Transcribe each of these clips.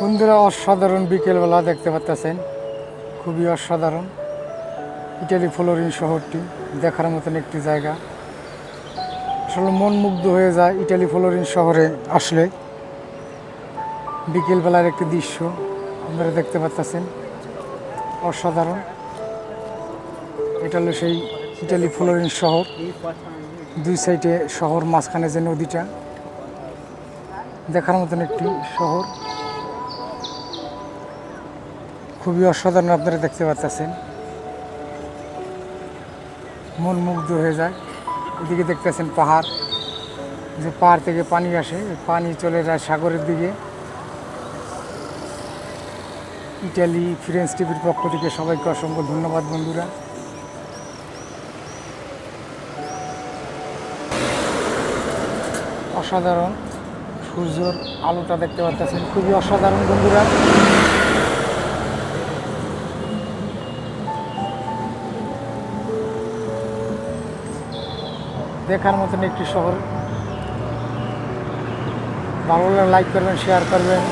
বন্ধুরা অসাধারণ বিকেলবেলা দেখতে পাচ্ছেন খুবই অসাধারণ। ইটালি ফ্লোরিন শহরটি দেখার মতন একটি জায়গা। আসলে মন মুগ্ধ হয়ে যায় ইটালি ফ্লোরিন শহরে আসলে। বিকেলবেলার একটি দৃশ্য আপনারা দেখতে পাচ্ছেন অসাধারণ। এটা হলো সেই ইটালি ফ্লোরিন শহর। দুই সাইডে শহর, মাঝখানে যে নদীটা। দেখার মতন একটি শহর। খুবই অসাধারণ আপনারা দেখতে পাচ্ছেন। মন মুগ্ধ হয়ে যায়। এদিকে দেখতেছেন পাহাড়। যে পাহাড় থেকে পানি আসে পানি চলে যায় সাগরের দিকে। ইটালি ফ্রেন্স টিভির পক্ষ থেকে সবাইকে অসংখ্য ধন্যবাদ, বন্ধুরা। অসাধারণ সূর্যর আলোটা দেখতে পাচ্ছেন। খুবই অসাধারণ, বন্ধুরা। দেখার মতন একটি শহর। ভালো লাগলে লাইক করবেন শেয়ার করবেন।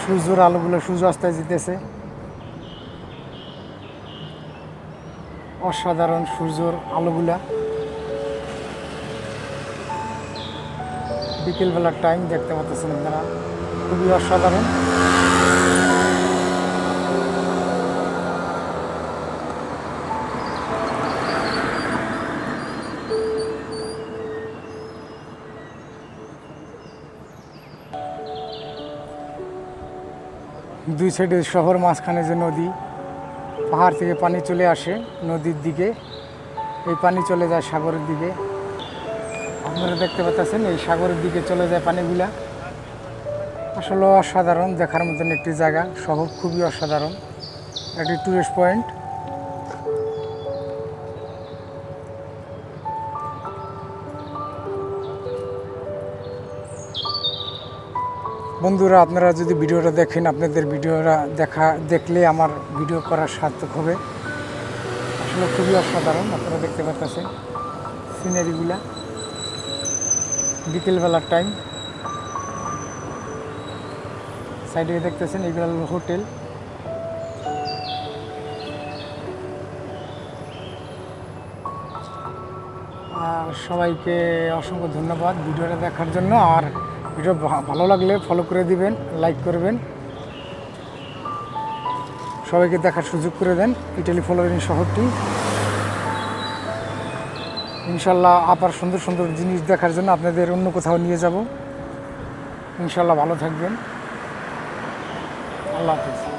সূর্যর আলোগুলো সূর্য অস্তায় যেতেছে অসাধারণ সূর্যর আলোগুলা। বিকেলবেলার টাইম দেখতে পাচ্ছেন আপনারা। খুবই অসাধারণ। দুই সাইডে শহর মাঝখানে যে নদী, পাহাড় থেকে পানি চলে আসে নদীর দিকে। এই পানি চলে যায় সাগরের দিকে। আপনারা দেখতে পাচ্ছেন, এই সাগরের দিকে চলে যায় পানিগুলা। আসলে অসাধারণ, দেখার মতন একটি জায়গা। শহর খুবই অসাধারণ। একটি টুরিস্ট পয়েন্ট বন্ধুরা, আপনারা যদি ভিডিওটা দেখেন, আপনাদের ভিডিওটা দেখা, দেখলে আমার ভিডিও করার সার্থক হবে। আসলে খুবই অসাধারণ, আপনারা দেখতে পাচ্ছেন সিনারিগুলা। বিকেলবেলার টাইম। সাইডে দেখতেছেন, এগুলো হলো হোটেল। আর সবাইকে অসংখ্য ধন্যবাদ ভিডিওটা দেখার জন্য। আর ভিডিও ভালো লাগলে ফলো করে দিবেন লাইক করবেন। সবাইকে দেখার সুযোগ করে দেন ইটালি ফলোয়ারিং শহরটি। ইনশাল্লাহ আবার সুন্দর সুন্দর জিনিস দেখার জন্য আপনাদের অন্য কোথাও নিয়ে যাব। ইনশাল্লাহ ভালো থাকবেন। আল্লাহ হাফিজ।